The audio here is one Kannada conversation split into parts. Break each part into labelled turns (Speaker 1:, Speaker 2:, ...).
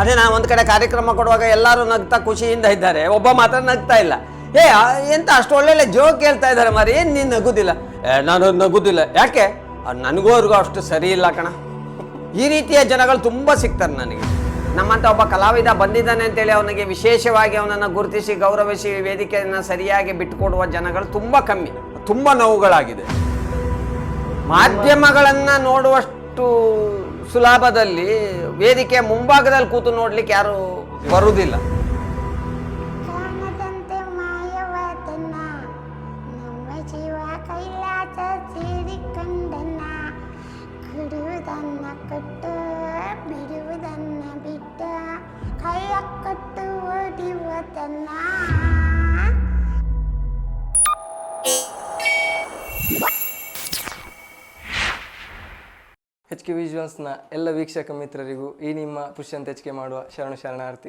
Speaker 1: ಅದೇ ನಾನು ಒಂದು ಕಡೆ ಕಾರ್ಯಕ್ರಮ ಕೊಡುವಾಗ ಎಲ್ಲರೂ ನಗ್ತಾ ಖುಷಿಯಿಂದ ಇದ್ದಾರೆ. ಒಬ್ಬ ಮಾತ್ರ ನಗ್ತಾ ಇಲ್ಲ. ಏ ಎಂತ ಅಷ್ಟು ಒಳ್ಳೊಳ್ಳೆ ಜೋಕ್ ಹೇಳ್ತಾ ಇದ್ದಾರೆ ಮಾರಿ ಏನು ನೀನು ನಗುದಿಲ್ಲ? ನಾನು ನಗುದಿಲ್ಲ. ಯಾಕೆ? ನನಗೂ ಅವ್ರಿಗೂ ಅಷ್ಟು ಸರಿ ಇಲ್ಲ ಕಣ. ಈ ರೀತಿಯ ಜನಗಳು ತುಂಬ ಸಿಗ್ತಾರೆ ನನಗೆ. ನಮ್ಮಂತ ಒಬ್ಬ ಕಲಾವಿದ ಬಂದಿದ್ದಾನೆ ಅಂತೇಳಿ ಅವನಿಗೆ ವಿಶೇಷವಾಗಿ ಅವನನ್ನು ಗುರುತಿಸಿ ಗೌರವಿಸಿ ವೇದಿಕೆಯನ್ನು ಸರಿಯಾಗಿ ಬಿಟ್ಟುಕೊಡುವ ಜನಗಳು ತುಂಬ ಕಮ್ಮಿ. ತುಂಬ ನೋವುಗಳಾಗಿದೆ. ಮಾಧ್ಯಮಗಳನ್ನು ನೋಡುವಷ್ಟು ಸುಲಭದಲ್ಲಿ ವೇದಿಕೆ ಮುಂಭಾಗದಲ್ಲಿ ಕೂತು ನೋಡ್ಲಿಕ್ಕೆ ಯಾರು ಬರುವುದಿಲ್ಲ.
Speaker 2: ವಿಜುವಲ್ಸ್ನ ಎಲ್ಲ ವೀಕ್ಷಕ ಮಿತ್ರರಿಗೂ ಈ ನಿಮ್ಮ ಪುಷ್ಯಂತ ಹೆಚ್ಚಿಗೆ ಮಾಡುವ ಶರಣ ಶರಣಾರ್ಥಿ.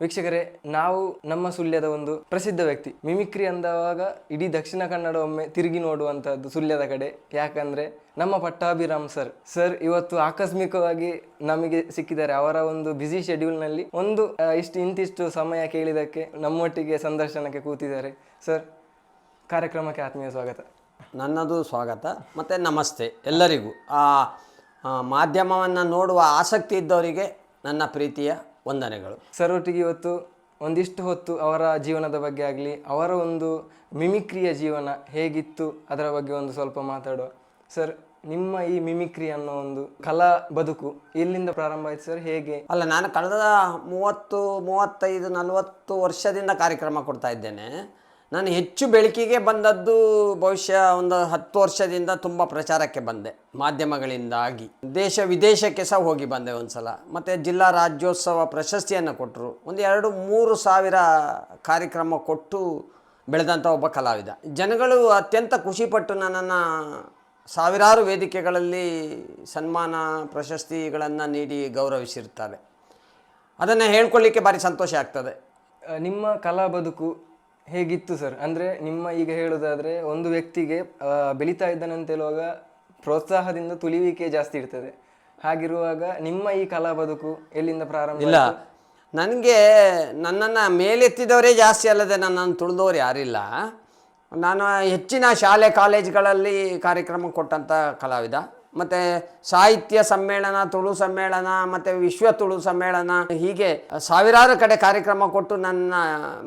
Speaker 2: ವೀಕ್ಷಕರೇ, ನಾವು ನಮ್ಮ ಸುಳ್ಯದ ಒಂದು ಪ್ರಸಿದ್ಧ ವ್ಯಕ್ತಿ. ಮಿಮಿಕ್ರಿ ಅಂದವಾಗ ಇಡೀ ದಕ್ಷಿಣ ಕನ್ನಡ ಒಮ್ಮೆ ತಿರುಗಿ ನೋಡುವಂಥದ್ದು ಸುಳ್ಯದ ಕಡೆ. ಯಾಕಂದ್ರೆ, ನಮ್ಮ ಪಟ್ಟಾಭಿರಾಮ್ ಸರ್ ಸರ್ ಇವತ್ತು ಆಕಸ್ಮಿಕವಾಗಿ ನಮಗೆ ಸಿಕ್ಕಿದ್ದಾರೆ. ಅವರ ಒಂದು ಬ್ಯುಸಿ ಶೆಡ್ಯೂಲ್ನಲ್ಲಿ ಒಂದು ಇಷ್ಟು, ಇಂತಿಷ್ಟು ಸಮಯ ಕೇಳಿದಕ್ಕೆ ನಮ್ಮೊಟ್ಟಿಗೆ ಸಂದರ್ಶನಕ್ಕೆ ಕೂತಿದ್ದಾರೆ. ಸರ್ ಕಾರ್ಯಕ್ರಮಕ್ಕೆ ಆತ್ಮೀಯ ಸ್ವಾಗತ.
Speaker 1: ನನ್ನದು ಸ್ವಾಗತ. ಮತ್ತು ನಮಸ್ತೆ ಎಲ್ಲರಿಗೂ. ಮಾಧ್ಯಮವನ್ನು ನೋಡುವ ಆಸಕ್ತಿ ಇದ್ದವರಿಗೆ ನನ್ನ ಪ್ರೀತಿಯ ವಂದನೆಗಳು.
Speaker 2: ಸರ್ ಒಟ್ಟಿಗೆ ಇವತ್ತು ಒಂದಿಷ್ಟು ಹೊತ್ತು ಅವರ ಜೀವನದ ಬಗ್ಗೆ ಆಗಲಿ ಅವರ ಒಂದು ಮಿಮಿಕ್ರಿಯ ಜೀವನ ಹೇಗಿತ್ತು ಅದರ ಬಗ್ಗೆ ಒಂದು ಸ್ವಲ್ಪ ಮಾತಾಡುವ. ಸರ್ ನಿಮ್ಮ ಈ ಮಿಮಿಕ್ರಿ ಅನ್ನೋ ಒಂದು ಕಲಾ ಬದುಕು ಎಲ್ಲಿಂದ ಪ್ರಾರಂಭ ಆಯಿತು ಸರ್? ಹೇಗೆ?
Speaker 1: ಅಲ್ಲ ನಾನು ಕಳೆದ ಮೂವತ್ತು ಮೂವತ್ತೈದು ನಲವತ್ತು ವರ್ಷದಿಂದ ಕಾರ್ಯಕ್ರಮ ಕೊಡ್ತಾ ಇದ್ದೇನೆ. ನಾನು ಹೆಚ್ಚು ಬೆಳಕಿಗೆ ಬಂದದ್ದು ಬಹುಶಃ ಒಂದು ಹತ್ತು ವರ್ಷದಿಂದ ತುಂಬ ಪ್ರಚಾರಕ್ಕೆ ಬಂದೆ, ಮಾಧ್ಯಮಗಳಿಂದಾಗಿ. ದೇಶ ವಿದೇಶಕ್ಕೆ ಸಹ ಹೋಗಿ ಬಂದೆ ಒಂದು ಸಲ ಮತ್ತು ಜಿಲ್ಲಾ ರಾಜ್ಯೋತ್ಸವ ಪ್ರಶಸ್ತಿಯನ್ನು ಕೊಟ್ಟರು ಒಂದು ಎರಡು ಮೂರು ಸಾವಿರ ಕಾರ್ಯಕ್ರಮ ಕೊಟ್ಟು ಬೆಳೆದಂಥ ಒಬ್ಬ ಕಲಾವಿದ. ಜನಗಳು ಅತ್ಯಂತ ಖುಷಿಪಟ್ಟು ನನ್ನನ್ನು ಸಾವಿರಾರು ವೇದಿಕೆಗಳಲ್ಲಿ ಸನ್ಮಾನ ಪ್ರಶಸ್ತಿಗಳನ್ನು ನೀಡಿ ಗೌರವಿಸಿರ್ತಾರೆ ಅದನ್ನು ಹೇಳ್ಕೊಳ್ಳಿಕ್ಕೆ ಭಾರಿ ಸಂತೋಷ ಆಗ್ತದೆ.
Speaker 2: ನಿಮ್ಮ ಕಲಾ ಬದುಕು ಹೇಗಿತ್ತು ಸರ್? ಅಂದರೆ ನಿಮ್ಮ ಈಗ ಹೇಳೋದಾದರೆ ಒಂದು ವ್ಯಕ್ತಿಗೆ ಆ, ಬೆಳೀತಾ ಅಂತ ಹೇಳುವಾಗ ಪ್ರೋತ್ಸಾಹದಿಂದ ತುಳಿವಿಕೆ ಜಾಸ್ತಿ ಇರ್ತದೆ. ಹಾಗಿರುವಾಗ ನಿಮ್ಮ ಈ ಕಲಾ ಬದುಕು ಎಲ್ಲಿಂದ ಪ್ರಾರಂಭ
Speaker 1: ಇಲ್ಲ. ನನಗೆ ನನ್ನನ್ನು ಮೇಲೆತ್ತಿದವರೇ ಜಾಸ್ತಿ ಅಲ್ಲದೆ ನನ್ನನ್ನು ತುಳಿದವರು ಯಾರಿಲ್ಲ. ನಾನು ಹೆಚ್ಚಿನ ಶಾಲೆ ಕಾಲೇಜ್ಗಳಲ್ಲಿ ಕಾರ್ಯಕ್ರಮ ಕೊಟ್ಟಂಥ ಕಲಾವಿದ. ಮತ್ತು ಸಾಹಿತ್ಯ ಸಮ್ಮೇಳನ ತುಳು ಸಮ್ಮೇಳನ ಮತ್ತು ವಿಶ್ವ ತುಳು ಸಮ್ಮೇಳನ ಹೀಗೆ ಸಾವಿರಾರು ಕಡೆ ಕಾರ್ಯಕ್ರಮ ಕೊಟ್ಟು ನನ್ನ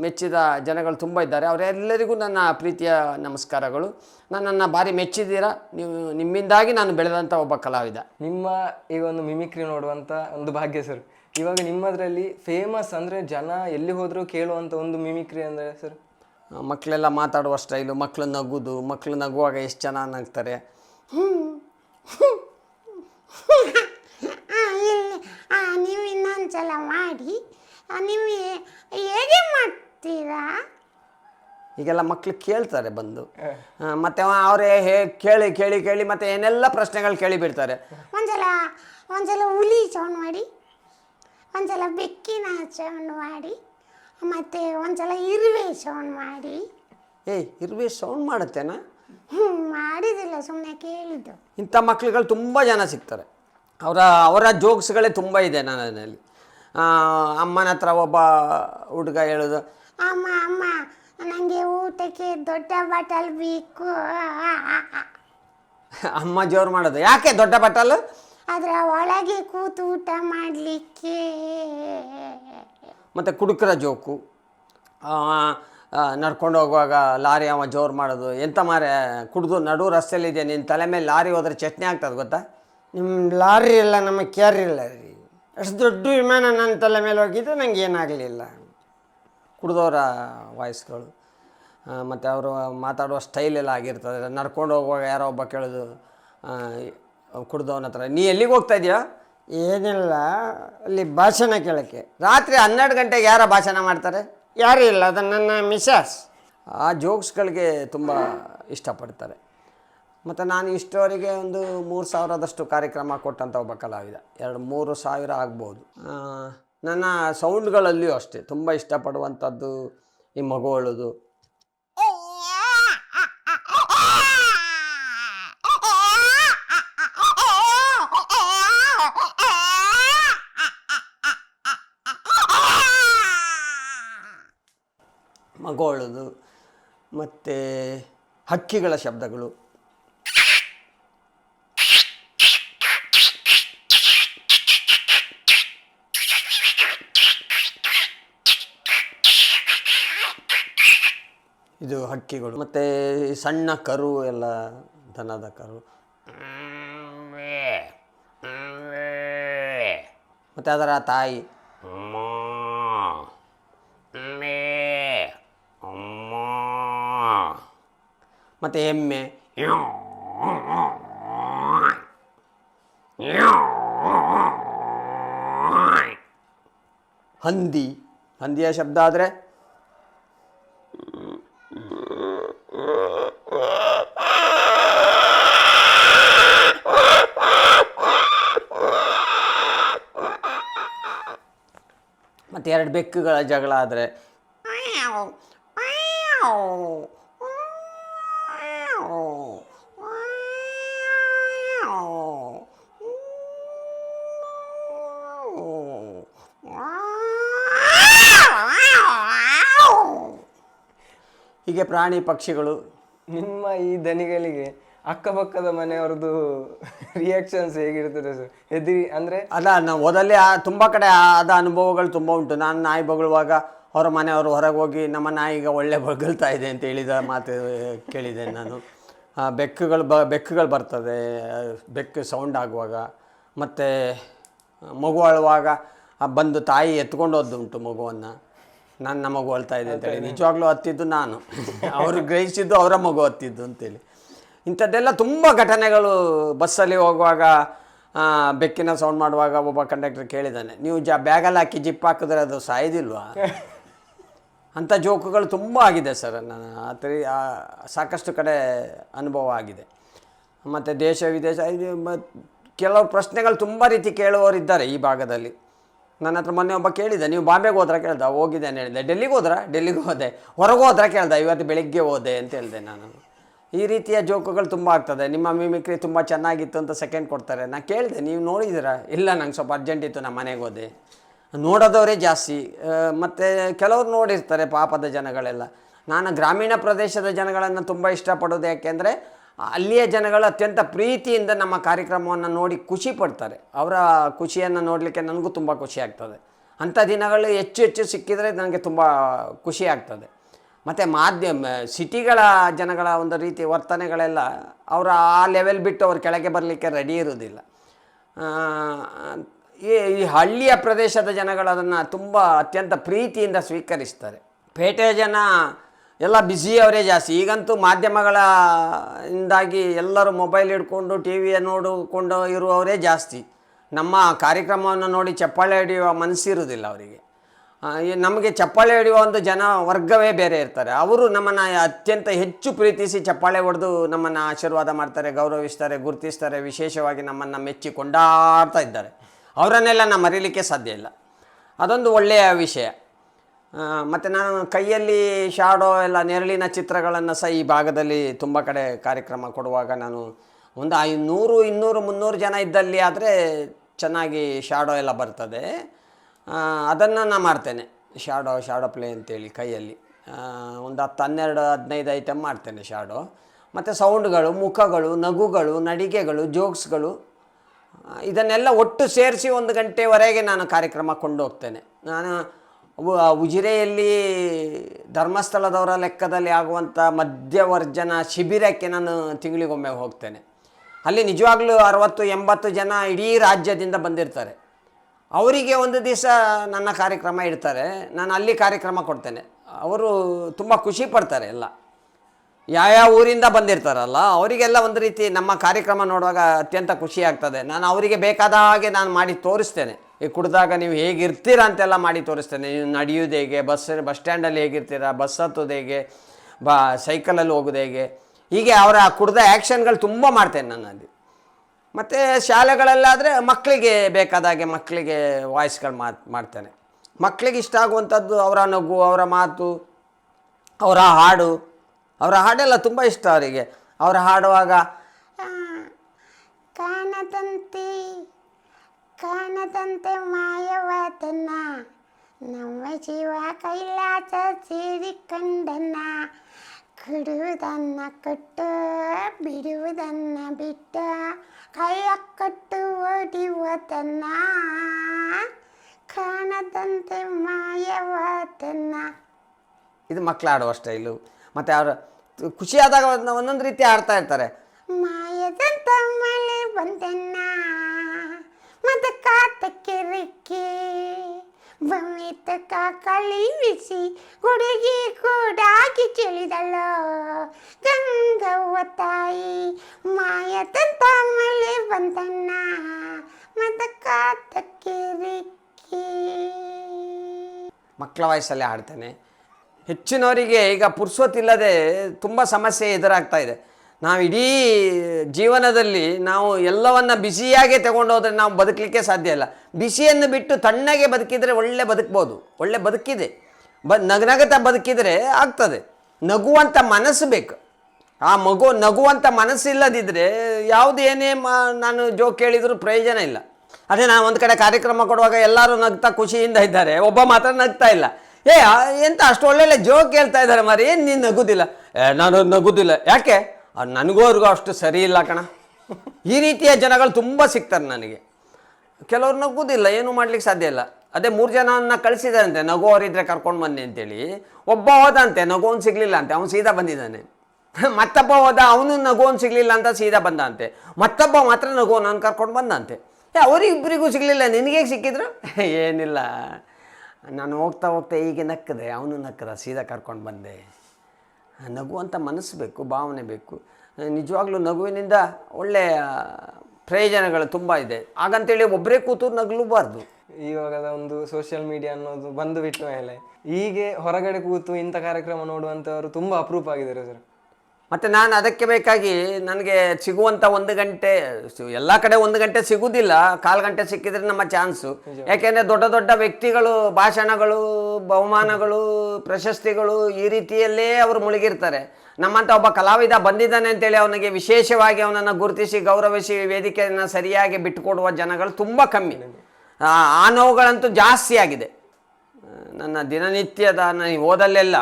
Speaker 1: ಮೆಚ್ಚಿದ ಜನಗಳು ತುಂಬ ಇದ್ದಾರೆ. ಅವರೆಲ್ಲರಿಗೂ ನನ್ನ ಪ್ರೀತಿಯ ನಮಸ್ಕಾರಗಳು. ನನ್ನನ್ನು ಭಾರಿ ಮೆಚ್ಚಿದ್ದೀರಾ? ನೀವು ನಿಮ್ಮಿಂದಾಗಿ ನಾನು ಬೆಳೆದಂಥ ಒಬ್ಬ ಕಲಾವಿದ.
Speaker 2: ನಿಮ್ಮ ಈ ಒಂದು ಮಿಮಿಕ್ರಿ ನೋಡುವಂತ ಒಂದು ಭಾಗ್ಯ ಸರ್. ಇವಾಗ ನಿಮ್ಮದರಲ್ಲಿ ಫೇಮಸ್ ಅಂದ್ರೆ ಜನ ಎಲ್ಲಿ ಹೋದರೂ ಕೇಳುವಂತ ಒಂದು ಮಿಮಿಕ್ರಿ ಅಂದ್ರೆ ಸರ್?
Speaker 1: ಮಕ್ಕಳೆಲ್ಲ ಮಾತಾಡುವ ಸ್ಟೈಲು ಮಕ್ಕಳು ನಗುದು ಮಕ್ಕಳು ನಗುವಾಗ ಎಷ್ಟು ಜನ ನಗ್ತಾರೆ?
Speaker 3: ನೀವು ಇನ್ನೊಂದ್ಸಲ ಮಾಡಿ ನೀವು ಹೇಗೆ ಮಾಡ್ತೀರಾ?
Speaker 1: ಈಗೆಲ್ಲ ಮಕ್ಕಳು ಕೇಳ್ತಾರೆ ಬಂದು. ಮತ್ತೆ ಅವರೇ ಹೇ ಕೇಳಿ ಕೇಳಿ ಕೇಳಿ ಮತ್ತೆ ಏನೆಲ್ಲ ಪ್ರಶ್ನೆಗಳು ಕೇಳಿ ಬಿಡ್ತಾರೆ
Speaker 3: ಒಂದ್ಸಲ ಒಂದ್ಸಲ ಹುಲಿ ಸೌಂಡ್ ಮಾಡಿ ಒಂದ್ಸಲ ಬೆಕ್ಕಿನ ಸೌಂಡ್ ಮಾಡಿ ಮತ್ತು ಒಂದ್ಸಲ ಇರುವೆ ಸೌಂಡ್ ಮಾಡಿ.
Speaker 1: ಏಯ್ ಇರುವೆ ಸೌಂಡ್ ಮಾಡುತ್ತೇನಾ?
Speaker 3: ಹ್ಞೂ ಮಾಡಿದಿಲ್ಲ ಸುಮ್ಮನೆ ಕೇಳಿದ್ದು.
Speaker 1: ಇಂಥ ಮಕ್ಳುಗಳು ತುಂಬ ಜನ ಸಿಗ್ತಾರೆ. ಅವರ ಅವರ ಜೋಕ್ಸ್ಗಳೇ ತುಂಬ ಇದೆ ನನ್ನಲ್ಲಿ ಅಮ್ಮನ ಹತ್ರ ಒಬ್ಬ ಹುಡುಗ ಹೇಳೋದು
Speaker 3: ಅಮ್ಮ ಅಮ್ಮ ನನಗೆ ಊಟಕ್ಕೆ ದೊಡ್ಡ ಬಟಲ್ ಬೇಕು.
Speaker 1: ಅಮ್ಮ ಜೋರು ಮಾಡೋದು. ಯಾಕೆ ದೊಡ್ಡ ಬಟಲ್
Speaker 3: ಅದರ ಒಳಗೆ ಕೂತು ಊಟ ಮಾಡಲಿಕ್ಕೆ.
Speaker 1: ಮತ್ತು ಕುಡುಕರ ಜೋಕು ನಡ್ಕೊಂಡು ಹೋಗುವಾಗ ಲಾರಿ ಅವ ಜೋರು ಮಾಡೋದು. ಎಂಥ ಮಾರೆ, ಕುಡಿದು ನಡು ರಸ್ತೆಯಲ್ಲಿದೆ ನಿನ್ನ ತಲೆ ಮೇಲೆ ಲಾರಿ ಹೋದ್ರೆ ಚಟ್ನಿ ಆಗ್ತದೆ ಗೊತ್ತಾ? ನಿಮ್ಮ ಲಾರಿ ಇಲ್ಲ ನಮ್ಮ ಕೇರ್ ಇಲ್ಲ ರೀ. ಅಷ್ಟು ದೊಡ್ಡ ವಿಮಾನ ನನ್ನ ತಲೆ ಮೇಲೆ ಹೋಗಿದ್ದು ನಂಗೆ ಏನಾಗಲಿಲ್ಲ. ಕುಡ್ದವರ ವಾಯ್ಸ್ಗಳು. ಮತ್ತು ಅವರು ಮಾತಾಡುವ ಸ್ಟೈಲ್ ಎಲ್ಲ ಆಗಿರ್ತದೆ. ನಡ್ಕೊಂಡು ಹೋಗುವಾಗ ಯಾರೋ ಒಬ್ಬ ಕೇಳೋದು ಕುಡ್ದವನ ಹತ್ರ, ನೀ ಎಲ್ಲಿಗೆ ಹೋಗ್ತಾ ಇದೆಯಾ? ಏನಿಲ್ಲ, ಅಲ್ಲಿ ಭಾಷಣ ಕೇಳೋಕ್ಕೆ. ರಾತ್ರಿ ಹನ್ನೆರಡು ಗಂಟೆಗೆ ಯಾರ ಭಾಷಣ ಮಾಡ್ತಾರೆ? ಯಾರೂ ಇಲ್ಲ ಅದು ನನ್ನ ಮಿಸಸ್ ಆ ಜೋಕ್ಸ್ಗಳಿಗೆ ತುಂಬ ಇಷ್ಟಪಡ್ತಾರೆ. ಮತ್ತು ನಾನು ಇಷ್ಟವರೆಗೆ ಒಂದು ಮೂರು ಸಾವಿರದಷ್ಟು ಕಾರ್ಯಕ್ರಮ ಕೊಟ್ಟಂಥ ಒಬ್ಬ ಕಲಾವಿದ. ಎರಡು ಮೂರು ಸಾವಿರ ಆಗ್ಬೋದು. ನನ್ನ ಸೌಂಡ್ಗಳಲ್ಲಿಯೂ ಅಷ್ಟೇ, ತುಂಬ ಇಷ್ಟಪಡುವಂಥದ್ದು ಈ ಮಗು ನಗೋಳೋದು ಮತ್ತು ಹಕ್ಕಿಗಳ ಶಬ್ದಗಳು. ಇದು ಹಕ್ಕಿಗಳು. ಮತ್ತು ಸಣ್ಣ ಕರು ಎಲ್ಲ ದನದ ಕರು. ಮತ್ತು ಅದರ ತಾಯಿ. ಮತ್ತು ಎಮ್ಮೆ. ಹಂದಿ. ಹಂದಿಯ ಶಬ್ದ ಆದರೆ? ಮತ್ತು ಎರಡು ಬೆಕ್ಕುಗಳ ಜಗಳ ಆದರೆ. ಹೀಗೆ ಪ್ರಾಣಿ ಪಕ್ಷಿಗಳು.
Speaker 2: ನಿಮ್ಮ ಈ ದನಿಗಳಿಗೆ ಅಕ್ಕಪಕ್ಕದ ಮನೆಯವ್ರದ್ದು ರಿಯಾಕ್ಷನ್ಸ್ ಹೇಗಿರ್ತದೆ ಸರ್? ಎದುರಿ ಅಂದರೆ?
Speaker 1: ಅಲ್ಲ ನಾವು ಓದಲ್ಲಿ ಆ ತುಂಬ ಕಡೆ ಆದ ಅನುಭವಗಳು ತುಂಬ ಉಂಟು. ನಾನು ನಾಯಿ ಬಗಳುವಾಗ ಅವರ ಮನೆಯವರು ಹೊರಗೆ ಹೋಗಿ ನಮ್ಮ ನಾಯಿಗೆ ಒಳ್ಳೆ ಬಗಳ್ತಾ ಇದೆ ಅಂತ ಹೇಳಿದ ಮಾತು ಕೇಳಿದೆ ನಾನು. ಆ, ಬೆಕ್ಕುಗಳು ಬ ಬೆಕ್ಕುಗಳು ಬರ್ತದೆ ಬೆಕ್ಕು ಸೌಂಡ್ ಆಗುವಾಗ. ಮತ್ತು ಮಗು ಅಳುವಾಗ ಆ ಬಂದು ತಾಯಿ ಎತ್ಕೊಂಡು ಹೋದ್ದುಂಟು ಮಗುವನ್ನು. ನನ್ನ ಮಗು ಅಳ್ತಾ ಇದೆ ಅಂತೇಳಿ. ನಿಜವಾಗ್ಲೂ ಹತ್ತಿದ್ದು ನಾನು. ಅವರು ಗ್ರಹಿಸಿದ್ದು ಅವರ ಮಗು ಹತ್ತಿದ್ದು ಅಂತೇಳಿ. ಇಂಥದ್ದೆಲ್ಲ ತುಂಬ ಘಟನೆಗಳು ಬಸ್ಸಲ್ಲಿ ಹೋಗುವಾಗ ಬೆಕ್ಕಿನ ಸೌಂಡ್ ಮಾಡುವಾಗ ಒಬ್ಬ ಕಂಡಕ್ಟರ್ ಕೇಳಿದ್ದಾನೆ ನೀವು ಜ ಬ್ಯಾಗಲ್ಲಿ ಹಾಕಿ ಜಿಪ್ ಹಾಕಿದ್ರೆ ಅದು ಸಾಯೋದಿಲ್ವಾ? ಅಂಥ ಜೋಕುಗಳು ತುಂಬ ಆಗಿದೆ ಸರ್. ನಾನು ಆ ಥರ ಸಾಕಷ್ಟು ಕಡೆ ಅನುಭವ ಆಗಿದೆ. ಮತ್ತು ದೇಶ ವಿದೇಶ ಕೆಲವು ಪ್ರಶ್ನೆಗಳು ತುಂಬ ರೀತಿ ಕೇಳುವವರಿದ್ದಾರೆ ಈ ಭಾಗದಲ್ಲಿ. ನನ್ನ ಹತ್ರ ಮೊನ್ನೆ ಒಬ್ಬ ಕೇಳಿದೆ ನೀವು ಬಾಂಬೆಗೆ ಹೋದ್ರೆ? ಕೇಳ್ದ ಅಂತ ಹೇಳಿದೆ ಡೆಲ್ಲಿಗೆ ಹೋದ್ರ? ಡೆಲ್ಲಿಗೆ ಹೋದೆ. ಹೊರಗೆ ಹೋದ್ರ ಕೇಳ್ದ, ಇವತ್ತು ಬೆಳಿಗ್ಗೆ ಹೋದೆ ಅಂತ ಹೇಳಿದೆ ನಾನು. ಈ ರೀತಿಯ ಜೋಕುಗಳು ತುಂಬ ಆಗ್ತದೆ. ನಿಮ್ಮ ಮಿಮಿಕ್ರಿ ತುಂಬ ಚೆನ್ನಾಗಿತ್ತು ಅಂತ ಸೆಕೆಂಡ್ ಕೊಡ್ತಾರೆ. ನಾನು ಕೇಳಿದೆ, ನೀವು ನೋಡಿದ್ದೀರಾ? ಇಲ್ಲ, ನಂಗೆ ಸ್ವಲ್ಪ ಅರ್ಜೆಂಟ್ ಇತ್ತು ನಮ್ಮ ಮನೆಗೆ ಹೋದೆ. ನೋಡೋದವರೇ ಜಾಸ್ತಿ. ಮತ್ತು ಕೆಲವರು ನೋಡಿರ್ತಾರೆ ಪಾಪದ ಜನಗಳೆಲ್ಲ. ನಾನು ಗ್ರಾಮೀಣ ಪ್ರದೇಶದ ಜನಗಳನ್ನು ತುಂಬ ಇಷ್ಟಪಡೋದು ಯಾಕೆಂದರೆ ಅಲ್ಲಿಯ ಜನಗಳು ಅತ್ಯಂತ ಪ್ರೀತಿಯಿಂದ ನಮ್ಮ ಕಾರ್ಯಕ್ರಮವನ್ನು ನೋಡಿ ಖುಷಿ ಪಡ್ತಾರೆ. ಅವರ ಖುಷಿಯನ್ನು ನೋಡಲಿಕ್ಕೆ ನನಗೂ ತುಂಬ ಖುಷಿ ಆಗ್ತದೆ. ಅಂಥ ದಿನಗಳು ಹೆಚ್ಚು ಹೆಚ್ಚು ಸಿಕ್ಕಿದರೆ ನನಗೆ ತುಂಬ ಖುಷಿ ಆಗ್ತದೆ. ಮತ್ತು ಮಾಧ್ಯಮ, ಸಿಟಿಗಳ ಜನಗಳ ಒಂದು ರೀತಿ ವರ್ತನೆಗಳೆಲ್ಲ ಅವರ ಆ ಲೆವೆಲ್ ಬಿಟ್ಟು ಅವ್ರು ಕೆಳಗೆ ಬರಲಿಕ್ಕೆ ರೆಡಿ ಇರೋದಿಲ್ಲ ಈ ಈ ಹಳ್ಳಿಯ ಪ್ರದೇಶದ ಜನಗಳು ಅದನ್ನು ತುಂಬ ಅತ್ಯಂತ ಪ್ರೀತಿಯಿಂದ ಸ್ವೀಕರಿಸ್ತಾರೆ. ಪೇಟೆಯ ಜನ ಎಲ್ಲ ಬ್ಯುಸಿಯವರೇ ಜಾಸ್ತಿ. ಈಗಂತೂ ಮಾಧ್ಯಮಗಳ, ಇಂದಾಗಿ ಎಲ್ಲರೂ ಮೊಬೈಲ್ ಹಿಡ್ಕೊಂಡು ಟಿ ವಿಯ ನೋಡಿಕೊಂಡು ಇರುವವರೇ ಜಾಸ್ತಿ. ನಮ್ಮ ಕಾರ್ಯಕ್ರಮವನ್ನು ನೋಡಿ ಚಪ್ಪಾಳೆ ಹಿಡಿಯುವ ಮನಸ್ಸಿರುವುದಿಲ್ಲ ಅವರಿಗೆ. ನಮಗೆ ಚಪ್ಪಾಳೆ ಹಿಡಿಯುವ ಒಂದು ಜನ ವರ್ಗವೇ ಬೇರೆ ಇರ್ತಾರೆ. ಅವರು ನಮ್ಮನ್ನು ಅತ್ಯಂತ ಹೆಚ್ಚು ಪ್ರೀತಿಸಿ ಚಪ್ಪಾಳೆ ಹೊಡೆದು ನಮ್ಮನ್ನು ಆಶೀರ್ವಾದ ಮಾಡ್ತಾರೆ, ಗೌರವಿಸ್ತಾರೆ, ಗುರುತಿಸ್ತಾರೆ, ವಿಶೇಷವಾಗಿ ನಮ್ಮನ್ನು ಮೆಚ್ಚಿ ಕೊಂಡಾಡ್ತಾ ಇದ್ದಾರೆ. ಅವರನ್ನೆಲ್ಲ ನಾನು ಮರೀಲಿಕ್ಕೆ ಸಾಧ್ಯ ಇಲ್ಲ. ಅದೊಂದು ಒಳ್ಳೆಯ ವಿಷಯ. ಮತ್ತು ನಾನು ಕೈಯಲ್ಲಿ ಶಾಡೋ ಎಲ್ಲ ನೆರಳಿನ ಚಿತ್ರಗಳನ್ನು ಸಹ ಈ ಭಾಗದಲ್ಲಿ ತುಂಬ ಕಡೆ ಕಾರ್ಯಕ್ರಮ ಕೊಡುವಾಗ ನಾನು ಒಂದು ಐನೂರು ಇನ್ನೂರು, ಮುನ್ನೂರು ಜನ ಇದ್ದಲ್ಲಿ ಆದರೆ ಚೆನ್ನಾಗಿ ಶಾಡೋ ಎಲ್ಲ ಬರ್ತದೆ. ಅದನ್ನು ನಾನು ಮಾಡ್ತೇನೆ. ಶಾಡೋ ಶಾಡೋ ಪ್ಲೇ ಅಂತೇಳಿ ಕೈಯಲ್ಲಿ. ಒಂದು ಹತ್ತು, ಹನ್ನೆರಡು, ಹದಿನೈದು ಐಟಮ್ ಮಾಡ್ತೇನೆ ಶಾಡೋ ಮತ್ತು ಸೌಂಡ್ಗಳು ಮುಖಗಳು, ನಗುಗಳು, ನಡಿಗೆಗಳು ಜೋಕ್ಸ್ಗಳು ಇದನ್ನೆಲ್ಲ ಒಟ್ಟು ಸೇರಿಸಿ ಒಂದು ಗಂಟೆವರೆಗೆ ನಾನು ಕಾರ್ಯಕ್ರಮ ಕೊಂಡೋಗ್ತೇನೆ. ನಾನು ಉ- ಉಜಿರೆಯಲ್ಲಿ ಧರ್ಮಸ್ಥಳದವರ ಲೆಕ್ಕದಲ್ಲಿ ಆಗುವಂಥ ಮಧ್ಯವರ್ಜನ ಶಿಬಿರಕ್ಕೆ ನಾನು ತಿಂಗಳಿಗೊಮ್ಮೆ ಹೋಗ್ತೇನೆ. ಅಲ್ಲಿ ನಿಜವಾಗ್ಲೂ ಅರವತ್ತು, ಎಂಬತ್ತು ಜನ ಇಡೀ ರಾಜ್ಯದಿಂದ ಬಂದಿರ್ತಾರೆ. ಅವರಿಗೆ ಒಂದು ದಿವಸ ನನ್ನ ಕಾರ್ಯಕ್ರಮ ಇಡ್ತಾರೆ. ನಾನು ಅಲ್ಲಿ ಕಾರ್ಯಕ್ರಮ ಕೊಡ್ತೇನೆ. ಅವರು ತುಂಬ ಖುಷಿ ಪಡ್ತಾರೆ ಎಲ್ಲ. ಯಾವ್ಯಾವ ಊರಿಂದ ಬಂದಿರ್ತಾರಲ್ಲ, ಅವರಿಗೆಲ್ಲ ಒಂದು ರೀತಿ ನಮ್ಮ ಕಾರ್ಯಕ್ರಮ ನೋಡುವಾಗ ಅತ್ಯಂತ ಖುಷಿ ಆಗ್ತದೆ. ನಾನು ಅವರಿಗೆ ಬೇಕಾದ ಹಾಗೆ ನಾನು ಮಾಡಿ ತೋರಿಸ್ತೇನೆ. ಈ ಕುಡಿದಾಗ ನೀವು ಹೇಗಿರ್ತೀರ ಅಂತೆಲ್ಲ ಮಾಡಿ ತೋರಿಸ್ತೇನೆ. ನೀವು ನಡೆಯೋದು ಹೇಗೆ, ಬಸ್ ಬಸ್ ಸ್ಟ್ಯಾಂಡಲ್ಲಿ ಹೇಗಿರ್ತೀರಾ, ಬಸ್ ಹತ್ತೋದು ಹೇಗೆ, ಬಾ, ಸೈಕಲಲ್ಲಿ ಹೋಗೋದು ಹೇಗೆ? ಹೀಗೆ ಅವರ ಕುಡ್ದ ಆ್ಯಕ್ಷನ್ಗಳು ತುಂಬ ಮಾಡ್ತೇನೆ ನಾನು ಅಲ್ಲಿ. ಮತ್ತು ಶಾಲೆಗಳಲ್ಲಾದರೆ ಮಕ್ಕಳಿಗೆ ಬೇಕಾದ ಹಾಗೆ ಮಕ್ಕಳಿಗೆ ವಾಯ್ಸ್ಗಳು ಮಾತು, ಮಾಡ್ತೇನೆ. ಮಕ್ಕಳಿಗೆ ಇಷ್ಟ ಆಗುವಂಥದ್ದು ಅವರ ನಗು, ಅವರ ಮಾತು, ಅವರ ಹಾಡು. ಅವರ ಹಾಡೆಲ್ಲ ತುಂಬ ಇಷ್ಟ ಅವರಿಗೆ. ಅವರು ಹಾಡುವಾಗ
Speaker 3: ಕಾಣದಂತೆ ಕಾಣದಂತೆ ಮಾಯವಾದನ. ನಮ್ಮ ಜೀವ ಕೈಲಾಸ ಸೇರಿಕೊಂಡನ್ನ ಕೊಡುವುದನ್ನ ಕೊಟ್ಟು ಬಿಡುವುದನ್ನ ಬಿಟ್ಟ. ಕೈಯ ಕೊಟ್ಟು ಓಡಿ ಹೋದನ್ನ ಕಾಣದಂತೆ ಮಾಯವಾದನ್ನ
Speaker 1: ಇದು ಮಕ್ಕಳು ಆಡುವ ಸ್ಟೈಲು ಮತ್ತು ಅವರು ಖುಷಿಯಾದಾಗ ಒಂದ್- ಒಂದೊಂದು ರೀತಿ ಆಡ್ತಾ ಇರ್ತಾರೆ.
Speaker 3: ಮಾಯದಂತ ಮಳೆ ಮದ ಕಾತಕ್ಕೆ ಬಂದಿತ್ತ ಕಾಕಲಿ ಕಳಿ ಬಿಸಿ ಹುಡುಗಿ ಕೂಡಾಗಿ ಚಳಿದಳು ಗಂಗವ್ವ ತಾಯಿ ಮಾಯದಂತ ಮಳೆ ಬಂದಣ್ಣ. ಮದ ಕಾತಕ್ಕೆ ರೆಕ್ಕೆ
Speaker 1: ಮಕ್ಕಳ ವಯಸ್ಸಲ್ಲಿ ಆಡ್ತೇನೆ ಹೆಚ್ಚಿನವರಿಗೆ ಈಗ ಪುರ್ಸೊತ್ತಿಲ್ಲದೆ ತುಂಬ ಸಮಸ್ಯೆ ಎದುರಾಗ್ತಾ ಇದೆ. ನಾವು ಇಡೀ ಜೀವನದಲ್ಲಿ ನಾವು ಎಲ್ಲವನ್ನ ಬಿಸಿಯಾಗೆ ತಗೊಂಡೋದ್ರೆ ನಾವು ಬದುಕಲಿಕ್ಕೆ ಸಾಧ್ಯ ಇಲ್ಲ. ಬಿಸಿಯನ್ನು ಬಿಟ್ಟು ತಣ್ಣಗೆ ಬದುಕಿದರೆ ಒಳ್ಳೆ ಬದುಕ್ಬೋದು. ಒಳ್ಳೆ ಬದುಕಿದೆ. ಬ ನಗನಗತ ಬದುಕಿದರೆ ಆಗ್ತದೆ. ನಗುವಂಥ ಮನಸ್ಸು ಬೇಕು. ಆ ಮಗು ನಗುವಂಥ ಮನಸ್ಸಿಲ್ಲದಿದ್ದರೆ ಯಾವುದೇನೇ ಮಾ, ನಾನು ಜೋಕ್ ಕೇಳಿದರೂ ಪ್ರಯೋಜನ ಇಲ್ಲ. ಅದೇ ನಾನು ಒಂದು ಕಡೆ ಕಾರ್ಯಕ್ರಮ ಕೊಡುವಾಗ ಎಲ್ಲರೂ ನಗ್ತಾ ಖುಷಿಯಿಂದ ಇದ್ದಾರೆ. ಒಬ್ಬ ಮಾತ್ರ ನಗ್ತಾ ಇಲ್ಲ. ಏ ಎಂತ ಅಷ್ಟು ಒಳ್ಳೊಳ್ಳೆ ಜೋಕ್ ಹೇಳ್ತಾ ಇದ್ದಾರೆ ಮರಿ ಏನು ನೀನು ನಗುದಿಲ್ಲ? ನಾನು ನಗುದಿಲ್ಲ. ಯಾಕೆ? ನನಗೂ ಅವ್ರಿಗೂ ಅಷ್ಟು ಸರಿ ಇಲ್ಲ ಕಣ. ಈ ರೀತಿಯ ಜನಗಳು ತುಂಬ ಸಿಗ್ತಾರೆ ನನಗೆ. ಕೆಲವ್ರು ನಗುವುದಿಲ್ಲ ಏನು ಮಾಡ್ಲಿಕ್ಕೆ ಸಾಧ್ಯ ಇಲ್ಲ. ಅದೇ ಮೂರು ಜನನ್ನ ಕಳಿಸಿದಂತೆ ನಗುವವರಿದ್ರೆ ಕರ್ಕೊಂಡು ಬನ್ನಿ ಅಂತೇಳಿ. ಒಬ್ಬ ಹೋದಂತೆ ನಗುವನ್ ಸಿಗ್ಲಿಲ್ಲ ಅಂತೆ, ಅವನು ಸೀದಾ ಬಂದಿದ್ದಾನೆ. ಮತ್ತೊಬ್ಬ ಹೋದ, ಅವನು ನಗುವನ್ ಸಿಗ್ಲಿಲ್ಲ ಅಂತ ಸೀದಾ ಬಂದಂತೆ ಮತ್ತೊಬ್ಬ ಮಾತ್ರ ನಾನು ಕರ್ಕೊಂಡು ಬಂದಂತೆ ಅವರಿಬ್ಬರಿಗೂ ಸಿಗ್ಲಿಲ್ಲ, ನಿನಗೆ ಸಿಕ್ಕಿದ್ರು? ಏನಿಲ್ಲ. ನಾನು ಹೋಗ್ತಾ ಹೋಗ್ತಾ ಹೀಗೆ ನಕ್ಕದೆ, ಅವನು ನಕ್ಕದ, ಸೀದಾ ಕರ್ಕೊಂಡು ಬಂದೆ. ನಗುವಂಥ ಮನಸ್ಸು ಬೇಕು, ಭಾವನೆ ಬೇಕು. ನಿಜವಾಗ್ಲೂ ನಗುವಿನಿಂದ ಒಳ್ಳೆಯ ಪ್ರಯೋಜನಗಳು ತುಂಬ ಇದೆ. ಹಾಗಂತೇಳಿ ಒಬ್ಬರೇ ಕೂತು ನಗಲೂಬಾರ್ದು.
Speaker 2: ಇವಾಗದ ಒಂದು ಸೋಷಿಯಲ್ ಮೀಡಿಯಾ ಅನ್ನೋದು ಬಂದು ಬಿಟ್ಟ ಮೇಲೆ, ಹೀಗೆ ಹೊರಗಡೆ ಕೂತು ಇಂಥ ಕಾರ್ಯಕ್ರಮ ನೋಡುವಂಥವರು ತುಂಬ ಅಪರೂಪ ಆಗಿದ್ದಾರೆ ಸರ್.
Speaker 1: ಮತ್ತು ನಾನು ಅದಕ್ಕೆ ಬೇಕಾಗಿ ನನಗೆ ಸಿಗುವಂಥ ಒಂದು ಗಂಟೆ ಎಲ್ಲ ಕಡೆ ಒಂದು ಗಂಟೆ ಸಿಗುವುದಿಲ್ಲ ಕಾಲು ಗಂಟೆ ಸಿಕ್ಕಿದ್ರೆ ನಮ್ಮ ಚಾನ್ಸು. ಯಾಕೆಂದರೆ ದೊಡ್ಡ ದೊಡ್ಡ ವ್ಯಕ್ತಿಗಳು ಭಾಷಣಗಳು ಬಹುಮಾನಗಳು ಪ್ರಶಸ್ತಿಗಳು ಈ ರೀತಿಯಲ್ಲೇ ಅವರು ಮುಳುಗಿರ್ತಾರೆ. ನಮ್ಮಂಥ ಒಬ್ಬ ಕಲಾವಿದ ಬಂದಿದ್ದಾನೆ ಅಂತೇಳಿ ಅವನಿಗೆ ವಿಶೇಷವಾಗಿ ಅವನನ್ನು ಗುರುತಿಸಿ ಗೌರವಿಸಿ ವೇದಿಕೆಯನ್ನು ಸರಿಯಾಗಿ ಬಿಟ್ಟುಕೊಡುವ ಜನಗಳು ತುಂಬ ಕಮ್ಮಿ. ಆ ನೋವುಗಳಂತೂ ಜಾಸ್ತಿ ಆಗಿದೆ. ನನ್ನ ದಿನನಿತ್ಯದ ನಾನು ಓದಲ್ಲೆಲ್ಲ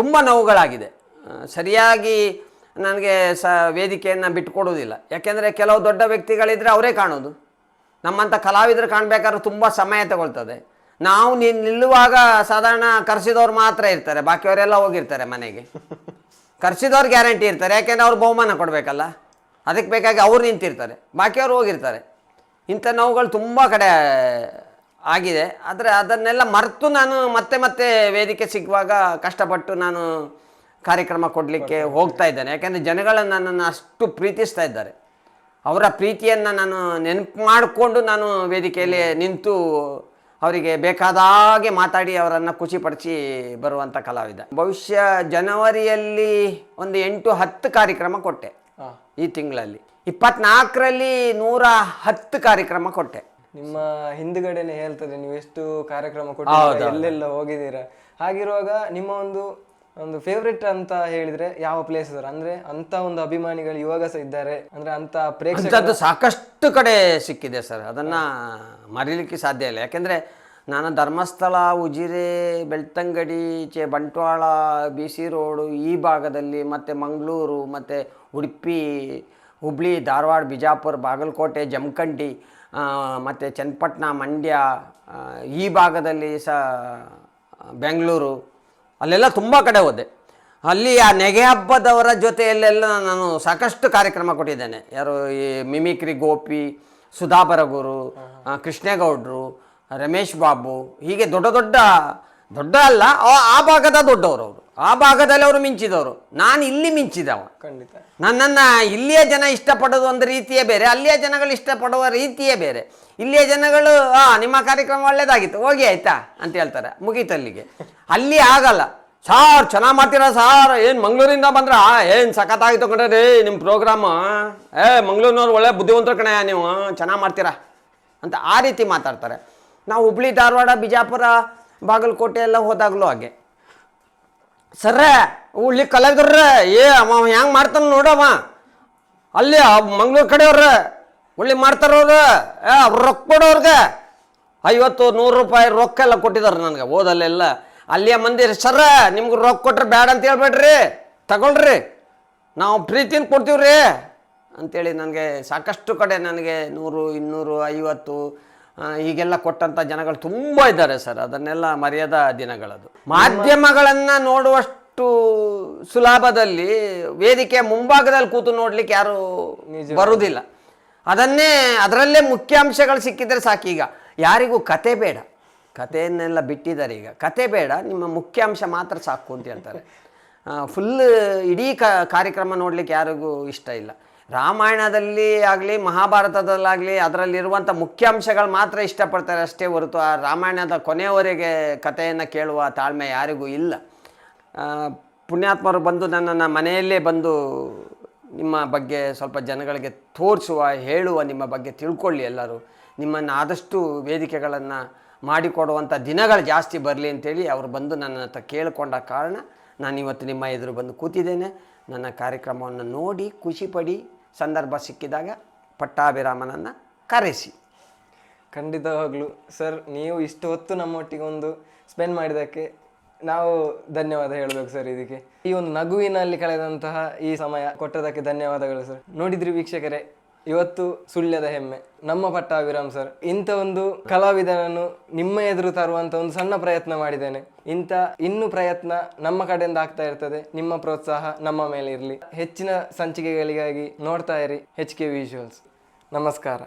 Speaker 1: ತುಂಬ ನೋವುಗಳಾಗಿದೆ. ಸರಿಯಾಗಿ ನನಗೆ ಸ ವೇದಿಕೆಯನ್ನು ಬಿಟ್ಟುಕೊಡೋದಿಲ್ಲ ಯಾಕೆಂದರೆ ಕೆಲವು ದೊಡ್ಡ ವ್ಯಕ್ತಿಗಳಿದ್ದರೆ ಅವರೇ ಕಾಣೋದು ನಮ್ಮಂಥ ಕಲಾವಿದರು ಕಾಣಬೇಕಾದ್ರೆ ತುಂಬ ಸಮಯ ತಗೊಳ್ತದೆ. ನಾವು ನಿ, ನಿಲ್ಲುವಾಗ ಸಾಧಾರಣ ಕರೆಸಿದವ್ರು ಮಾತ್ರ ಇರ್ತಾರೆ. ಬಾಕಿಯವರೆಲ್ಲ ಹೋಗಿರ್ತಾರೆ ಮನೆಗೆ. ಕರೆಸಿದವ್ರು ಗ್ಯಾರಂಟಿ ಇರ್ತಾರೆ. ಯಾಕೆಂದರೆ ಅವ್ರು ಬಹುಮಾನ ಕೊಡಬೇಕಲ್ಲ. ಅದಕ್ಕೆ ಬೇಕಾಗಿ ಅವ್ರು ನಿಂತಿರ್ತಾರೆ. ಬಾಕಿಯವರು ಹೋಗಿರ್ತಾರೆ. ಇಂಥ ನೋವುಗಳು ತುಂಬ ಕಡೆ ಆಗಿದೆ. ಆದರೆ ಅದನ್ನೆಲ್ಲ ಮರೆತು ನಾನು ಮತ್ತೆ ಮತ್ತೆ ವೇದಿಕೆ ಸಿಗುವಾಗ ಕಷ್ಟಪಟ್ಟು ನಾನು ಕಾರ್ಯಕ್ರಮ ಕೊಡಲಿಕ್ಕೆ ಹೋಗ್ತಾ ಇದ್ದೇನೆ. ಯಾಕೆಂದರೆ ಜನಗಳು ನನ್ನನ್ನು ಅಷ್ಟು ಪ್ರೀತಿಸ್ತಾ ಇದ್ದಾರೆ. ಅವರ ಪ್ರೀತಿಯನ್ನು ನಾನು ನೆನಪು ಮಾಡಿಕೊಂಡು ನಾನು ವೇದಿಕೆಯಲ್ಲಿ ನಿಂತು ಅವರಿಗೆ ಬೇಕಾದ ಹಾಗೆ ಮಾತಾಡಿ ಅವರನ್ನು ಖುಷಿಪಡಿಸಿ ಬರುವಂಥ ಕಲಾವಿದ. ಭವಿಷ್ಯ ಜನವರಿಯಲ್ಲಿ ಒಂದು ಎಂಟು ಹತ್ತು ಕಾರ್ಯಕ್ರಮ ಕೊಟ್ಟೆ ಈ ತಿಂಗಳಲ್ಲಿ. ಇಪ್ಪತ್ನಾಲ್ಕರಲ್ಲಿ ನೂರ ಹತ್ತು ಕಾರ್ಯಕ್ರಮ ಕೊಟ್ಟೆ.
Speaker 2: ನಿಮ್ಮ ಹಿಂದುಗಡೆನೆ ಹೇಳ್ತದೆ ನೀವು ಎಷ್ಟು ಕಾರ್ಯಕ್ರಮ ಕೊಟ್ಟಿದ್ದೀರಾ ಎಲ್ಲೆಲ್ಲ ಹೋಗಿದ್ದೀರಾ? ಹಾಗಿರುವಾಗ ನಿಮ್ಮ ಒಂದು ಒಂದು ಫೇವ್ರೆಟ್ ಅಂತ ಹೇಳಿದ್ರೆ ಯಾವ ಪ್ಲೇಸ್ ಇದಾರೆ ಅಂದ್ರೆ ಅಂತ ಒಂದು ಅಭಿಮಾನಿಗಳು ಇವಾಗ ಸಹ ಇದ್ದಾರೆ. ಅಂದ್ರೆ ಅಂತ ಪ್ರೇಕ್ಷಕ
Speaker 1: ಸಾಕಷ್ಟು ಕಡೆ ಸಿಕ್ಕಿದೆ ಸರ್. ಅದನ್ನು ಮರೀಲಿಕ್ಕೆ ಸಾಧ್ಯ ಇಲ್ಲ. ಯಾಕೆಂದರೆ ನಾನು ಧರ್ಮಸ್ಥಳ, ಉಜಿರೆ, ಬೆಳ್ತಂಗಡಿ, ಚೆ ಬಂಟ್ವಾಳ ಬಿ ಸಿ ರೋಡು ಈ ಭಾಗದಲ್ಲಿ ಮತ್ತು ಮಂಗಳೂರು, ಮತ್ತು ಉಡುಪಿ, ಹುಬ್ಳಿ, ಧಾರವಾಡ, ಬಿಜಾಪುರ, ಬಾಗಲಕೋಟೆ, ಜಮಖಂಡಿ ಮತ್ತು ಚನ್ನಪಟ್ಟಣ, ಮಂಡ್ಯ ಈ ಭಾಗದಲ್ಲಿ ಸಹ ಬೆಂಗಳೂರು ಅಲ್ಲೆಲ್ಲ ತುಂಬ ಕಡೆ ಹೋದೆ. ಅಲ್ಲಿ ಆ ನೆಗೆ ಹಬ್ಬದವರ ಜೊತೆಯಲ್ಲೆಲ್ಲ ನಾನು ಸಾಕಷ್ಟು ಕಾರ್ಯಕ್ರಮ ಕೊಟ್ಟಿದ್ದೇನೆ. ಯಾರು ಈ ಮಿಮಿಕ್ರಿ ಗೋಪಿ ಸುಧಾಬರ ಗುರು ಆ, ಕೃಷ್ಣೇಗೌಡರು ರಮೇಶ್ ಬಾಬು ಹೀಗೆ ದೊಡ್ಡ ದೊಡ್ಡ ದೊಡ್ಡ ಅಲ್ಲ ಆ ಭಾಗದ ದೊಡ್ಡವರು ಅವರು. ಆ ಭಾಗದಲ್ಲಿ ಅವರು ಮಿಂಚಿದವರು. ನಾನು ಇಲ್ಲಿ ಮಿಂಚಿದವ.
Speaker 2: ಖಂಡಿತ.
Speaker 1: ನನ್ನನ್ನು ಇಲ್ಲಿಯ ಜನ ಇಷ್ಟಪಡೋದು ಒಂದು ರೀತಿಯೇ ಬೇರೆ ಅಲ್ಲಿಯ ಜನಗಳು ಇಷ್ಟಪಡುವ ರೀತಿಯೇ ಬೇರೆ. ಇಲ್ಲಿಯ ಜನಗಳು ಆ ನಿಮ್ಮ ಕಾರ್ಯಕ್ರಮ ಒಳ್ಳೇದಾಗಿತ್ತು ಹೋಗಿ ಆಯ್ತಾ ಅಂತ ಹೇಳ್ತಾರೆ ಮುಗೀತು ಅಲ್ಲಿಗೆ ಅಲ್ಲಿ ಆಗಲ್ಲ. ಸಾರ್ ಚೆನ್ನಾಗಿ ಮಾಡ್ತೀರಾ ಸಾರ್? ಏನು ಮಂಗಳೂರಿಂದ ಬಂದ್ರ? ಏನು ಸಖತ್ತಾಗಿತ್ತು ಕಣ ರೀ ನಿಮ್ಮ ಪ್ರೋಗ್ರಾಮ ಏ ಮಂಗಳೂರಿನವ್ರು ಒಳ್ಳೆ ಬುದ್ಧಿವಂತರು ಕಣೆ ನೀವು. ಚೆನ್ನಾಗಿ ಮಾಡ್ತೀರಾ ಅಂತ ಆ ರೀತಿ ಮಾತಾಡ್ತಾರೆ. ನಾವು ಹುಬ್ಳಿ ಧಾರವಾಡ ಬಿಜಾಪುರ ಬಾಗಲಕೋಟೆ ಎಲ್ಲ ಹೋದಾಗಲೂ ಹಾಗೆ. ಸರ ಉಳ್ಳಿ ಕಲಾವಿದ್ರ ಏ, ಅವ ಹೆಂಗೆ ಮಾಡ್ತಾನ ನೋಡವ ಅಲ್ಲಿ ಮಂಗ್ಳೂರು ಕಡೆಯವ್ರ ಉಳ್ಳಿ ಮಾಡ್ತಾರವ್ರ ಏ, ಅವ್ರು ರೊಕ್ಕ ಕೊಡೋರ್ಗೆ. ಐವತ್ತು, ನೂರು ರೂಪಾಯಿ ರೊಕ್ಕ ಎಲ್ಲ ಕೊಟ್ಟಿದ್ದಾರೆ ನನಗೆ, ಓದಲ್ಲೆಲ್ಲ. ಅಲ್ಲಿಯ ಮಂದಿ ಸರ ನಿಮ್ಗೆ ರೊಕ್ಕ ಕೊಟ್ರೆ ಬೇಡ ಅಂತ ಹೇಳ್ಬೇಡ್ರಿ, ತಗೊಳ್ರಿ. ನಾವು ಪ್ರೀತಿಯಿಂದ ಕೊಡ್ತೀವ್ರಿ. ಅಂತೇಳಿ ನನಗೆ ಸಾಕಷ್ಟು ಕಡೆ ನನಗೆ ನೂರು, ಇನ್ನೂರು, ಐವತ್ತು ಆ, ಹೀಗೆಲ್ಲ ಕೊಟ್ಟಂಥ ಜನಗಳು ತುಂಬ ಇದ್ದಾರೆ ಸರ್. ಅದನ್ನೆಲ್ಲ ಮರ್ಯಾದ ದಿನಗಳದು. ಮಾಧ್ಯಮಗಳನ್ನು ನೋಡುವಷ್ಟು ಸುಲಭದಲ್ಲಿ ವೇದಿಕೆ ಮುಂಭಾಗದಲ್ಲಿ ಕೂತು ನೋಡ್ಲಿಕ್ಕೆ ಯಾರು ಬರುವುದಿಲ್ಲ. ಅದನ್ನೇ ಅದರಲ್ಲೇ ಮುಖ್ಯಾಂಶಗಳು ಸಿಕ್ಕಿದ್ರೆ ಸಾಕೀಗ ಯಾರಿಗೂ ಕತೆ ಬೇಡ. ಕತೆಯನ್ನೆಲ್ಲ ಬಿಟ್ಟಿದ್ದಾರೆ ಈಗ. ಕತೆ ಬೇಡ ನಿಮ್ಮ ಮುಖ್ಯಾಂಶ ಮಾತ್ರ ಸಾಕು ಅಂತ ಹೇಳ್ತಾರೆ. ಫುಲ್ ಇಡೀ ಕ ಕಾರ್ಯಕ್ರಮ ನೋಡಲಿಕ್ಕೆ ಯಾರಿಗೂ ಇಷ್ಟ ಇಲ್ಲ. ರಾಮಾಯಣದಲ್ಲಿ ಆಗಲಿ, ಮಹಾಭಾರತದಲ್ಲಾಗಲಿ ಅದರಲ್ಲಿರುವಂಥ ಮುಖ್ಯಾಂಶಗಳು ಮಾತ್ರ ಇಷ್ಟಪಡ್ತಾರೆ ಅಷ್ಟೇ ಹೊರತು ಆ ರಾಮಾಯಣದ ಕೊನೆಯವರೆಗೆ ಕಥೆಯನ್ನು ಕೇಳುವ ತಾಳ್ಮೆ ಯಾರಿಗೂ ಇಲ್ಲ. ಪುಣ್ಯಾತ್ಮರು ಬಂದು ನನ್ನನ್ನು ಮನೆಯಲ್ಲೇ ಬಂದು ನಿಮ್ಮ ಬಗ್ಗೆ ಸ್ವಲ್ಪ ಜನಗಳಿಗೆ ತೋರಿಸುವ, ಹೇಳುವ, ನಿಮ್ಮ ಬಗ್ಗೆ ತಿಳ್ಕೊಳ್ಳಿ ಎಲ್ಲರೂ. ನಿಮ್ಮನ್ನು ಆದಷ್ಟು ವೇದಿಕೆಗಳನ್ನು ಮಾಡಿಕೊಡುವಂಥ ದಿನಗಳು ಜಾಸ್ತಿ ಬರಲಿ ಅಂತೇಳಿ ಅವರು ಬಂದು ನನ್ನ ಹತ್ರ ಕೇಳಿಕೊಂಡ ಕಾರಣ ನಾನು ಇವತ್ತು ನಿಮ್ಮ ಎದುರು ಬಂದು ಕೂತಿದ್ದೇನೆ. ನನ್ನ ಕಾರ್ಯಕ್ರಮವನ್ನು ನೋಡಿ ಖುಷಿಪಡಿ ಸಂದರ್ಭ ಸಿಕ್ಕಿದಾಗ ಪಟ್ಟಾಭಿರಾಮನನ್ನು ಕರೆಸಿ.
Speaker 2: ಖಂಡಿತವಾಗ್ಲೂ. ಸರ್, ನೀವು ಇಷ್ಟು ಹೊತ್ತು ನಮ್ಮೊಟ್ಟಿಗೆ ಒಂದು ಸ್ಪೆಂಡ್ ಮಾಡಿದ್ದಕ್ಕೆ ನಾವು ಧನ್ಯವಾದ ಹೇಳಬೇಕು ಸರ್ ಇದಕ್ಕೆ. ಈ ಒಂದು ನಗುವಿನಲ್ಲಿ ಕಳೆದಂತಹ ಈ ಸಮಯ ಕೊಟ್ಟದಕ್ಕೆ ಧನ್ಯವಾದಗಳು ಸರ್. ನೋಡಿದ್ರಿ ವೀಕ್ಷಕರೇ. ಇವತ್ತು ಸುಳ್ಯದ ಹೆಮ್ಮೆ. ನಮ್ಮ ಪಟ್ಟಾಭಿರಾಮ್ ಸರ್, ಇಂಥ ಒಂದು ಕಲಾವಿದನನ್ನು ನಿಮ್ಮ ಎದುರು ತರುವಂತ ಒಂದು ಸಣ್ಣ ಪ್ರಯತ್ನ ಮಾಡಿದ್ದೇನೆ. ಇಂಥ ಇನ್ನು ಪ್ರಯತ್ನ ನಮ್ಮ ಕಡೆಯಿಂದ ಆಗ್ತಾ ಇರ್ತದೆ. ನಿಮ್ಮ ಪ್ರೋತ್ಸಾಹ ನಮ್ಮ ಮೇಲೆ ಇರಲಿ. ಹೆಚ್ಚಿನ ಸಂಚಿಕೆಗಳಿಗಾಗಿ ನೋಡ್ತಾ ಇರಿ ಹೆಚ್ ಕೆ ವಿಜುವಲ್ಸ್ ನಮಸ್ಕಾರ.